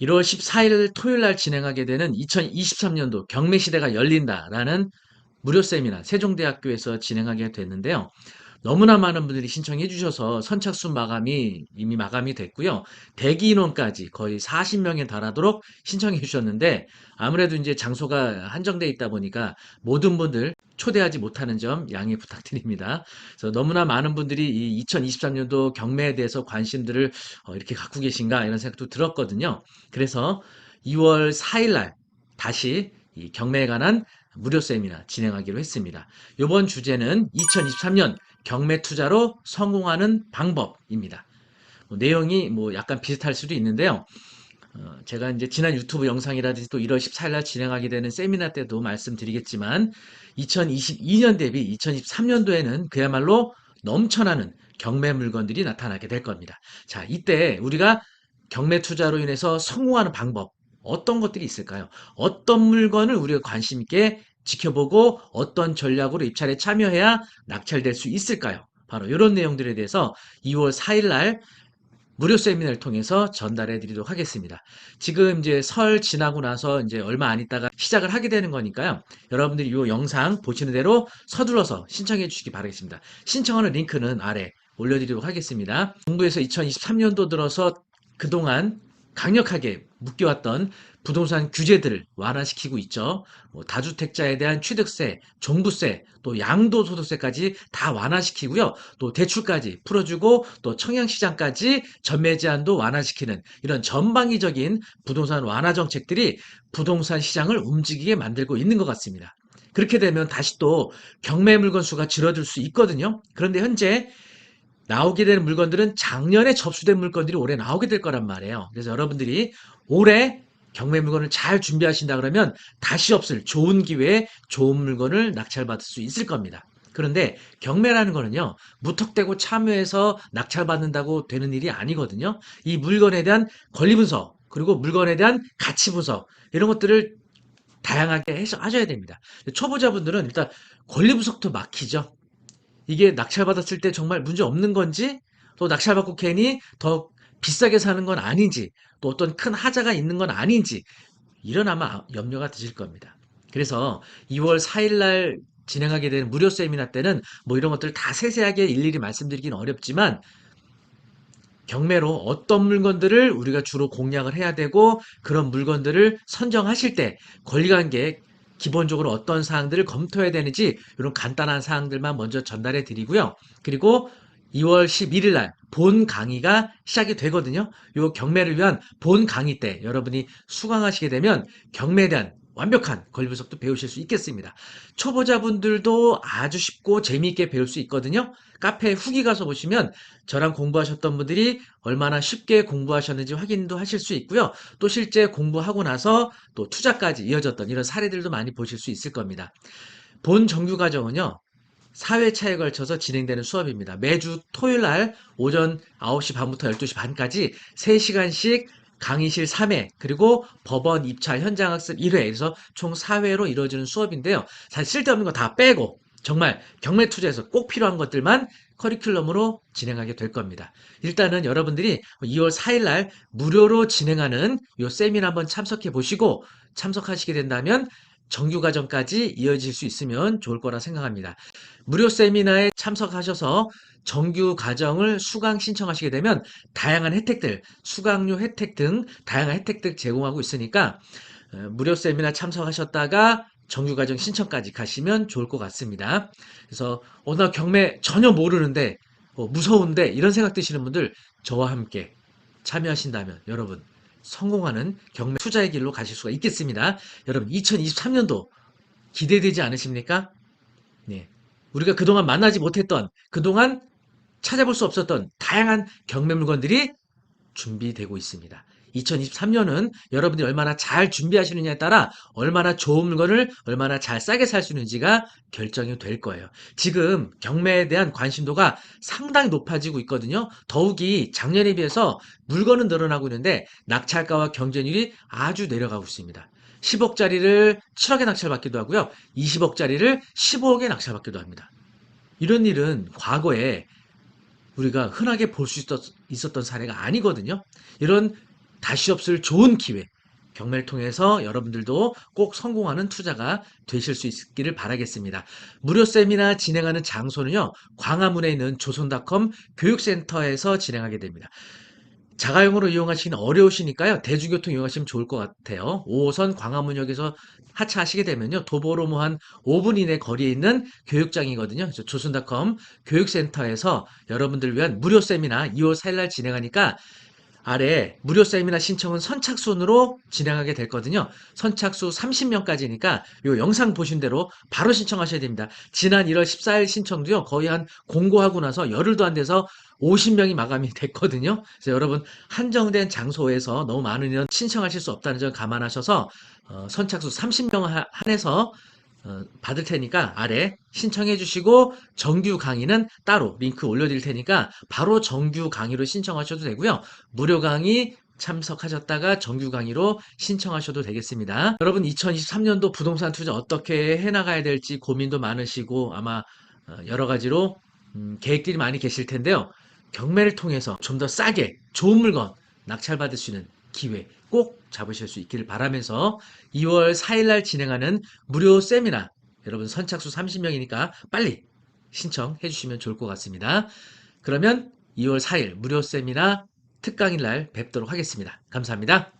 1월 14일 토요일 날 진행하게 되는 2023년도 경매 시대가 열린다라는 무료 세미나 세종대학교에서 진행하게 됐는데요. 너무나 많은 분들이 신청해 주셔서 선착순 마감이 이미 마감이 됐고요. 대기 인원까지 거의 40명에 달하도록 신청해 주셨는데 아무래도 이제 장소가 한정돼 있다 보니까 모든 분들 초대하지 못하는 점 양해 부탁드립니다. 그래서 너무나 많은 분들이 이 2023년도 경매에 대해서 관심들을 어, 이렇게 갖고 계신가 이런 생각도 들었거든요. 그래서 2월 4일 날 다시 이 경매에 관한 무료 세미나 진행하기로 했습니다. 이번 주제는 2023년 경매 투자로 성공하는 방법입니다. 뭐 내용이 뭐 약간 비슷할 수도 있는데요. 어, 제가 이제 지난 유튜브 영상이라든지 또 1월 14일 날 진행하게 되는 세미나 때도 말씀드리겠지만 2022년 대비 2023년도에는 그야말로 넘쳐나는 경매 물건들이 나타나게 될 겁니다. 자, 이때 우리가 경매 투자로 인해서 성공하는 방법 어떤 것들이 있을까요? 어떤 물건을 우리가 관심 있게 지켜보고 어떤 전략으로 입찰에 참여해야 낙찰될 수 있을까요? 바로 이런 내용들에 대해서 2월 4일 날 무료 세미나를 통해서 전달해 드리도록 하겠습니다. 지금 이제 설 지나고 나서 이제 얼마 안 있다가 시작을 하게 되는 거니까요. 여러분들이 이 영상 보시는 대로 서둘러서 신청해 주시기 바라겠습니다. 신청하는 링크는 아래 올려드리도록 하겠습니다. 정부에서 2023년도 들어서 그동안 강력하게 묶여왔던 부동산 규제들을 완화시키고 있죠. 뭐 다주택자에 대한 취득세, 종부세, 또 양도소득세까지 다 완화시키고요. 또 대출까지 풀어주고 또 청약시장까지 전매 제한도 완화시키는 이런 전방위적인 부동산 완화 정책들이 부동산 시장을 움직이게 만들고 있는 것 같습니다. 그렇게 되면 다시 또 경매 물건 수가 줄어들 수 있거든요. 그런데 현재 나오게 되는 물건들은 작년에 접수된 물건들이 올해 나오게 될 거란 말이에요. 그래서 여러분들이 올해 경매 물건을 잘 준비하신다 그러면 다시 없을 좋은 기회에 좋은 물건을 낙찰받을 수 있을 겁니다. 그런데 경매라는 거는요, 무턱대고 참여해서 낙찰받는다고 되는 일이 아니거든요. 이 물건에 대한 권리 분석, 그리고 물건에 대한 가치 분석, 이런 것들을 다양하게 해서 하셔야 됩니다. 초보자분들은 일단 권리 분석도 막히죠. 이게 낙찰받았을 때 정말 문제 없는 건지, 또 낙찰받고 괜히 더 비싸게 사는 건 아닌지, 또 어떤 큰 하자가 있는 건 아닌지, 이런 아마 염려가 드실 겁니다. 그래서 2월 4일 날 진행하게 되는 무료 세미나 때는 뭐 이런 것들 다 세세하게 일일이 말씀드리기는 어렵지만 경매로 어떤 물건들을 우리가 주로 공략을 해야 되고 그런 물건들을 선정하실 때 권리관계 기본적으로 어떤 사항들을 검토해야 되는지 이런 간단한 사항들만 먼저 전달해 드리고요. 그리고 2월 11일 날 본 강의가 시작이 되거든요. 이 경매를 위한 본 강의 때 여러분이 수강하시게 되면 경매에 대한 완벽한 분석도 배우실 수 있겠습니다. 초보자분들도 아주 쉽고 재미있게 배울 수 있거든요. 카페 후기 가서 보시면 저랑 공부하셨던 분들이 얼마나 쉽게 공부하셨는지 확인도 하실 수 있고요. 또 실제 공부하고 나서 또 투자까지 이어졌던 이런 사례들도 많이 보실 수 있을 겁니다. 본 정규 과정은요. 4회차에 걸쳐서 진행되는 수업입니다. 매주 토요일 날 오전 9시 반부터 12시 반까지 3시간씩 강의실 3회, 그리고 법원 입찰 현장 학습 1회에서 총 4회로 이루어지는 수업인데요. 사실 쓸데없는 거 다 빼고 정말 경매 투자에서 꼭 필요한 것들만 커리큘럼으로 진행하게 될 겁니다. 일단은 여러분들이 2월 4일 날 무료로 진행하는 이 세미나 한번 참석해 보시고 참석하시게 된다면 정규 과정까지 이어질 수 있으면 좋을 거라 생각합니다. 무료 세미나에 참석하셔서 정규 과정을 수강 신청하시게 되면 다양한 혜택들, 수강료 혜택 등 다양한 혜택들 제공하고 있으니까 어, 무료 세미나 참석하셨다가 정규 과정 신청까지 가시면 좋을 것 같습니다. 그래서 어, 나 경매 전혀 모르는데 어, 무서운데 이런 생각 드시는 분들 저와 함께 참여하신다면 여러분 성공하는 경매 투자의 길로 가실 수가 있겠습니다. 여러분 2023년도 기대되지 않으십니까? 네. 우리가 그동안 만나지 못했던 그동안 찾아볼 수 없었던 다양한 경매 물건들이 준비되고 있습니다. 2023년은 여러분들이 얼마나 잘 준비하시느냐에 따라 얼마나 좋은 물건을 얼마나 잘 싸게 살 수 있는지가 결정이 될 거예요. 지금 경매에 대한 관심도가 상당히 높아지고 있거든요. 더욱이 작년에 비해서 물건은 늘어나고 있는데 낙찰가와 경쟁률이 아주 내려가고 있습니다. 10억짜리를 7억에 낙찰받기도 하고요. 20억짜리를 15억에 낙찰받기도 합니다. 이런 일은 과거에 우리가 흔하게 볼 수 있었던 사례가 아니거든요. 이런 다시 없을 좋은 기회. 경매를 통해서 여러분들도 꼭 성공하는 투자가 되실 수 있기를 바라겠습니다. 무료 세미나 진행하는 장소는요, 광화문에 있는 조선닷컴 교육센터에서 진행하게 됩니다. 자가용으로 이용하시기는 어려우시니까요. 대중교통 이용하시면 좋을 것 같아요. 5호선 광화문역에서 하차하시게 되면요. 도보로 뭐 한 5분 이내 거리에 있는 교육장이거든요. 그래서 조선닷컴 교육센터에서 여러분들을 위한 무료 세미나 2월 4일날 진행하니까 아래 무료 세미나 신청은 선착순으로 진행하게 될 거거든요. 선착수 30명까지니까 요 영상 보신 대로 바로 신청하셔야 됩니다. 지난 1월 14일 신청도요. 거의 한 공고하고 나서 열흘도 안 돼서 50명이 마감이 됐거든요. 그래서 여러분 한정된 장소에서 너무 많은 인원 신청하실 수 없다는 점 감안하셔서 어, 선착수 30명 하- 한해서 어, 받을 테니까 아래 신청해 주시고 정규 강의는 따로 링크 올려드릴 테니까 바로 정규 강의로 신청하셔도 되고요. 무료 강의 참석하셨다가 정규 강의로 신청하셔도 되겠습니다. 여러분 2023년도 부동산 투자 어떻게 해나가야 될지 고민도 많으시고 아마 어, 여러 가지로 음, 계획들이 많이 계실 텐데요. 경매를 통해서 좀 더 싸게 좋은 물건 낙찰받을 수 있는 기회 꼭 잡으실 수 있기를 바라면서 2월 4일 날 진행하는 무료 세미나 여러분 선착수 30명이니까 빨리 신청해 주시면 좋을 것 같습니다. 그러면 2월 4일 무료 세미나 특강일 날 뵙도록 하겠습니다. 감사합니다.